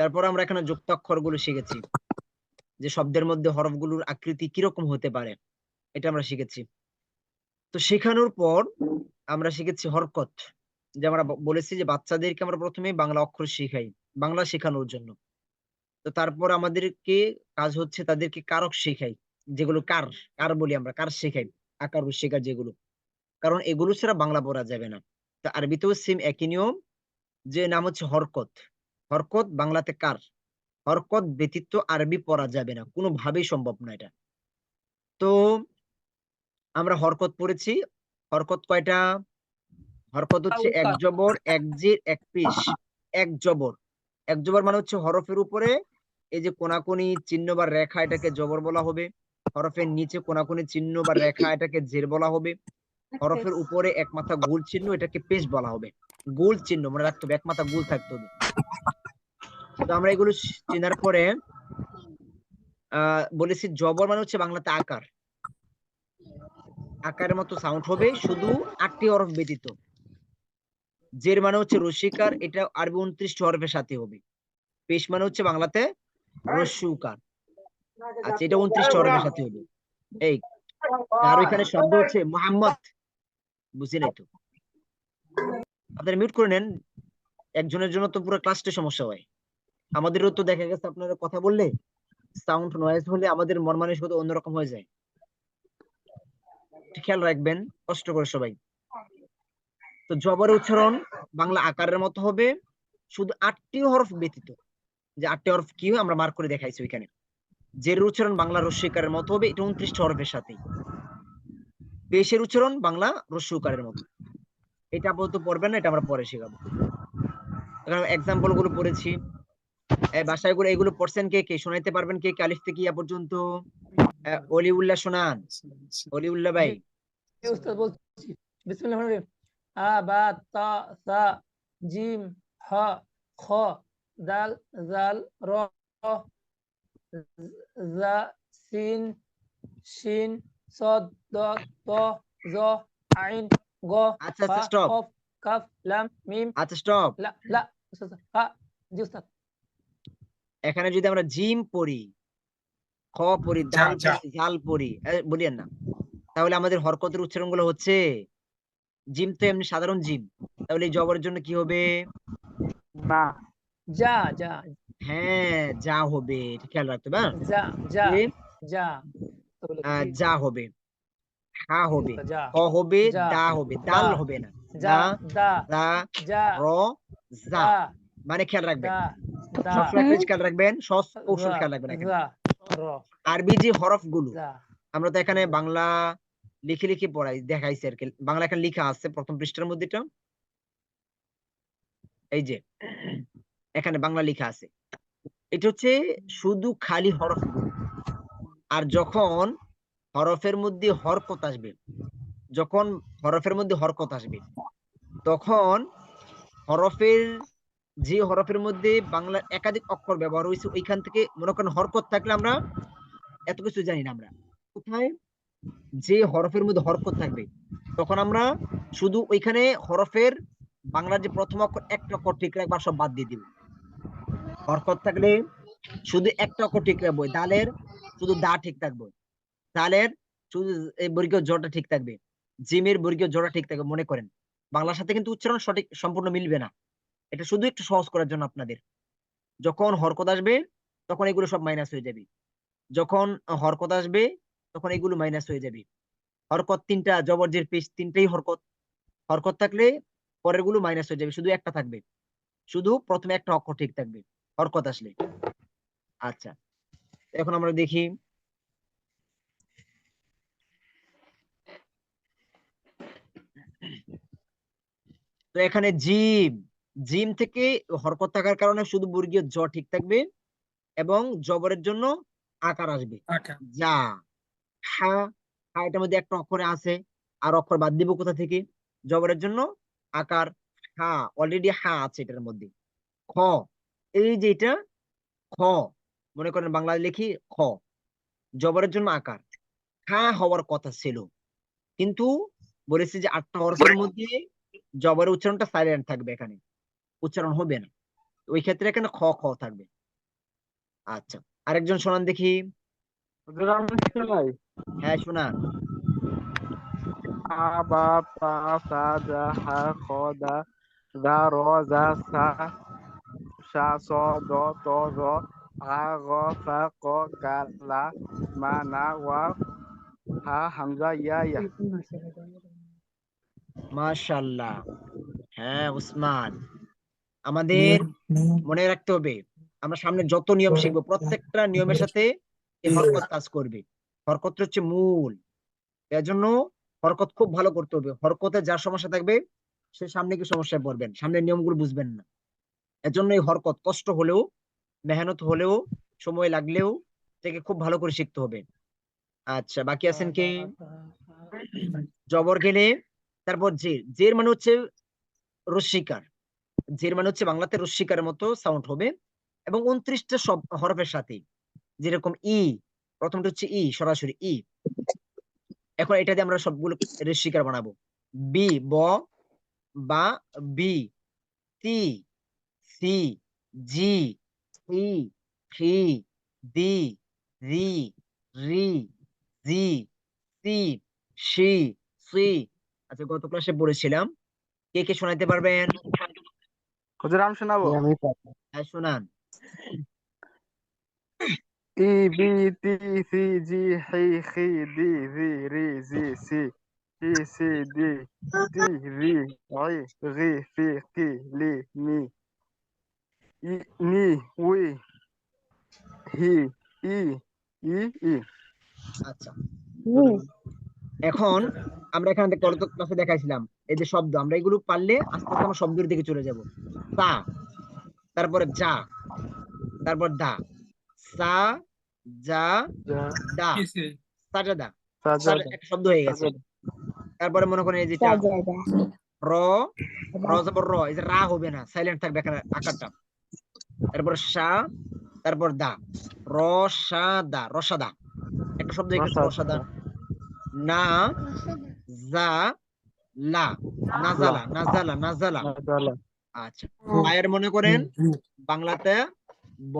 তারপর আমরা এখানে যুক্তাক্ষরগুলো শিখেছি, যে শব্দের মধ্যে হরফগুলোর আকৃতি কীরকম হতে পারে, এটা আমরা শিখেছি। তো শেখানোর পর আমরা শিখেছি হরকত, যে আমরা বলেছি যে বাচ্চাদেরকে আমরা প্রথমে বাংলা অক্ষর শিখাই, বাংলা শেখানোর জন্য। তো তারপর আমাদেরকে কাজ হচ্ছে তাদেরকে কারক শেখাই, যেগুলো কার কার বলি আমরা, কার শেখাই, আকার শেখা যেগুলো। কারণ এগুলো ছাড়া বাংলা পড়া যাবে না। তা আরবিতেও সেম একই নিয়ম, যে নাম হচ্ছে হরকত। হরকত বাংলাতে কার? হরকত ব্যতীত আরবি পড়া যাবে না। কোনোভাবেই সম্ভব না এটা। তো আমরা হরকত পড়েছি। হরকত কয়টা? হরকত হচ্ছে এক জবর এক জির এক পেশ এক জবর। এক জবর মানে হচ্ছে হরফের উপরে এই যে কোনাকুনি চিহ্ন বা রেখা এটাকে জবর বলা হবে। হরফের নিচে কোনাকুনি চিহ্ন বা রেখা এটাকে জের বলা হবে। হরফের উপরে এক মাথা গোল চিহ্ন এটাকে পেশ বলা হবে। গোল চিহ্ন মনে রাখতে হবে। এক মাথা গোল থাকতে হবে। তো আমরা এগুলো চেনার পরে বলেছি জবর মানে হচ্ছে বাংলাতে আকার। আকারের মতো সাউন্ড হবে, শুধু আটটি হরফ ব্যতীত। জের মানে হচ্ছে রসিকার এটা আরবি উনত্রিশটি হরফের সাথে হবে। পেশ মানে হচ্ছে বাংলাতে রস্যুকার আচ্ছা এটা উনত্রিশটি হরফের সাথে হবে। এই আর ওইখানে শব্দ হচ্ছে মোহাম্মদ। বুঝি নাই তো আপনারা মিউট করে নেন, একজনের জন্য তো পুরো ক্লাসটা সমস্যা হয়। আমাদেরও তো দেখা গেছে আপনারা কথা বললে সাউন্ড নয়েজ হলে আমাদের মন মানসিকতা অন্যরকম হয়ে যায়। খেয়াল রাখবেন, কষ্ট করে সবাই। তো জবরের উচ্চারণ বাংলা আকারের মতো হবে, শুধু আটটি হরফ ব্যতীত। যে আটটি হরফ কি আমরা মার্ক করে দেখাইছি ওইখানে। জের উচ্চারণ বাংলা রস্যিকারের মতো হবে, এটা উনত্রিশটি হরফের সাথে পেশের উচ্চারণ বাংলা রস্যুকারের মতো। এটা আপাতত পড়বেন না, এটা আমরা পরে শেখাবো। এখানে এক্সাম্পলগুলো পড়েছি। বাসায় করে এগুলো পড়ছেন কে কে? শোনাইতে পারবেন কে কে? আলিফ থেকে ইয়া পর্যন্ত? অলিউল্লাহ শোনান। অলিউল্লাহ ভাই। উস্তাদ বলছি? বিসমিল্লাহির রহমানির রহিম। আ বা তা সা জিম হ খ দাল জাল র জা সিন শিন সদ দ ত জ আইন গ আচ্ছা আচ্ছা স্টপ কাফ লাম মিম আচ্ছা স্টপ লা লা হা জি উস্তাদ। এখানে যদি আমরা জিম পড়ি খ পড়ি দাল পড়ি জাল পড়ি বলিয়েন না। তাহলে আমাদের হরকতের উচ্চারণগুলো হচ্ছে জিম তো এমনি সাধারণ জিম। তাহলে এই জবরের জন্য কি হবে? বা। যা যা। হ্যাঁ যা হবে খেয়াল রাখতে হবে হ্যাঁ? যা যা যা? যা হবে হা হবে হ হবে দা হবে দাল হবে না। যা দা দা যা র যা মানে খেয়াল দা। সবসময় খেয়াল রাখবেন সহজ কৌশল খেয়াল রাখবেন এখানে। আরবি যে হরফগুলো আমরা তো এখানে বাংলা লিখে লিখে পড়াই দেখাইছি আর কি। বাংলা এখানে লেখা আছে প্রথম পৃষ্ঠার মধ্যে এই যে এখানে বাংলা লেখা আছে। এটা হচ্ছে শুধু খালি হরফ আর যখন হরফের মধ্যে হরকত আসবে যখন হরফের মধ্যে হরকত আসবে তখন হরফের যে হরফের মধ্যে বাংলার একাধিক অক্ষর ব্যবহার হয়েছে, ওইখান থেকে মনে করেন হরকত থাকলে আমরা এত কিছু জানি না আমরা। কোথায়? যে হরফের মধ্যে হরকত থাকবে, তখন আমরা শুধু ওইখানে হরফের বাংলার যে প্রথম অক্ষর, একটা অক্ষর ঠিক রাখব সব বাদ দিয়ে দিব। হরকত থাকলে শুধু একটা অক্ষর ঠিক রাখব, দালের শুধু দা ঠিক থাকবে, দালের শুধু বর্গীয় জটা ঠিক থাকবে, জিমের বর্গীয় জটা ঠিক থাকবে, মনে করেন। বাংলার সাথে কিন্তু উচ্চারণ সঠিক, সম্পূর্ণ মিলবে না। এটা শুধু একটু সহজ করার জন্য আপনাদের। যখন হরকত আসবে, তখন এগুলো সব মাইনাস হয়ে যাবে। যখন হরকত আসবে, তখন এগুলো মাইনাস হয়ে যাবে। হরকত তিনটা, জবরজের পেশ তিনটাই হরকত। হরকত থাকলে পরেরগুলো মাইনাস হয়ে যাবে, শুধু একটা থাকবে। শুধু প্রথমে একটা অক্ষর ঠিক থাকবে, হরকত আসলে। আচ্ছা এখন আমরা দেখি। তো এখানে জিম জিম থেকে হরকত থাকার কারণে শুধু বর্গীয় জ ঠিক থাকবে এবং জবরের জন্য আকার আসবে। যা হা হা এটার মধ্যে একটা অক্ষরে আছে আর অক্ষর বাদ দিব কোথা থেকে? জবরের জন্য আকার হা অলরেডি হা আছে এটার মধ্যে। খ এই যে এটা খ মনে করেন বাংলায় লিখি খ জবরের জন্য আকার। হা হওয়ার কথা ছিল কিন্তু বলেছি যে আটটা হরফের মধ্যে জবরের উচ্চারণটা সাইলেন্ট থাকবে এখানে। উচ্চারণ হবে না। ওই ক্ষেত্রে এখানে খ খ থাকবে। আচ্ছা আরেকজন শোনান দেখি। হ্যাঁ শোনান। বা তা সা জা হা খ দা দা র জা সা সা স দ ত র আ গ ফা ক গা লা মা না ওয়া হা হামজা ইয়া ইয়া। মাশাল্লাহ হ্যাঁ উসমান। আমাদের মনে রাখতে হবে আমরা সামনে যত নিয়ম শিখব প্রত্যেকটা নিয়মের সাথে হরকত কাজ করবে। হরকত হচ্ছে মূল। এর জন্য হরকত খুব ভালো করতে হবে। হরকতে যার সমস্যা থাকবে সে সামনে কি সমস্যায় পড়বেন? সামনের নিয়মগুলো বুঝবেন না। এর জন্য এই হরকত কষ্ট হলেও মেহনত হলেও সময় লাগলেও থেকে খুব ভালো করে শিখতে হবে। আচ্ছা বাকি আছেন কি? জবর গেলে তারপর জের। জের মানে হচ্ছে রস্বীকার জের মানে হচ্ছে বাংলাতে রস্বীকারের মতো সাউন্ড হবে। এবং উনত্রিশটা সব হরফের সাথে যেরকম ই, প্রথমটা হচ্ছে ই, সরাসরি ই। এখন এটা দিয়ে আমরা সবগুলো রস্বীকার বানাবো। বি, ব, বা, বি, তি, সি, জি, ই খি দি, রি রি, জি, সি সি সি। আচ্ছা গত ক্লাসে পড়েছিলাম। কে কে শোনাইতে পারবেন? আমি শোনাবো হ্যাঁ শোনান ই বি তি সি জি হি খি রি রি জি সি সি সি দি টি রি আই রি ফি কি লি মি ই নি উই হি ই ই ই আচ্ছা এখন আমরা এখানে গত ক্লাসে দেখাইছিলাম এই যে শব্দ আমরা এগুলো পারলে আস্তে আস্তে আমরা শব্দের দিকে চলে যাব। তা তারপরে যা তারপর দা। সা যা দা। সাজাদা। সাজা একটা শব্দ হয়ে গেছে। তারপরে মনে করেন এই যেটা র র জবর র এই যে রা হবে না সাইলেন্ট থাকবে এখানে আকারটা। তারপর সা তারপর দা। র সা দা রসাদা। একটা শব্দ হয়ে গেছে রসাদা। না জা লা নাজালা নাজালা নাজালা। সাজা আচ্ছা আয়ের মনে করেন বাংলাতে ব।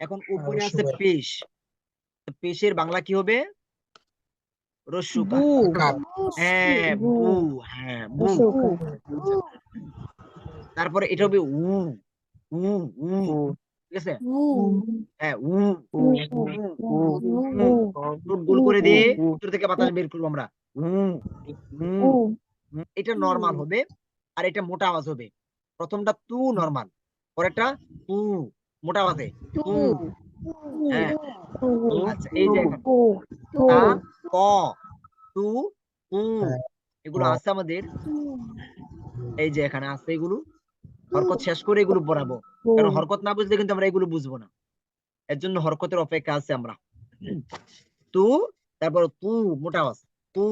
এখন উপরে আছে পেশ। পেশের বাংলা কি হবে? রস্যুকা হ্যাঁ বু। হ্যাঁ বু। তারপরে এটা হবে উ উ। উ। ঠিক আছে হ্যাঁ উ উ উ উ গোল করে দিয়ে ভিতর থেকে বাতাস বের করব আমরা। এটা নরমাল হবে আর এটা মোটা আওয়াজ হবে প্রথমটা তু নরমাল পরেরটা তু মোটা আওয়াজে তু হ্যাঁ আচ্ছা এই যে ক তু উ এগুলো আছে আমাদের এই যে এখানে আছে এগুলো হরকত শেষ করে এগুলো পড়াবো কারণ হরকত না বুঝলে কিন্তু আমরা এগুলো বুঝব না। এর জন্য হরকতের অপেক্ষা আছে আমরা। তু তারপর তু মোটা আওয়াজ। তু।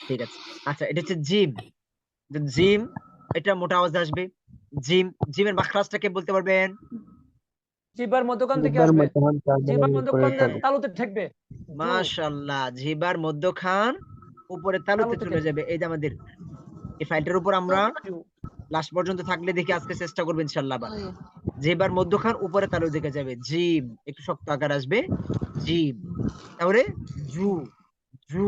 ঠিক আছে। আচ্ছা এটা হচ্ছে জিম। জিম এটা মোটা আওয়াজ আসবে। জিম জিমের মাখরাজটাকে বলতে পারবেন? জিবার মধ্যখান থেকে আসবে। জিবার মধ্যখান তালুতে ঠেকবে। মাশাআল্লাহ জিবার মধ্যখান উপরে তালুতে তালুতে চলে যাবে। এই যে আমাদের এই ফাইলটার উপর আমরা লাস্ট পর্যন্ত থাকলে দেখি আজকে চেষ্টা করব ইনশাল্লাহ আবার। জিবার মধ্যখান উপরে তালু দিকে যাবে। জিম একটু শক্ত আকার আসবে। জিম। তারপরে জু জু।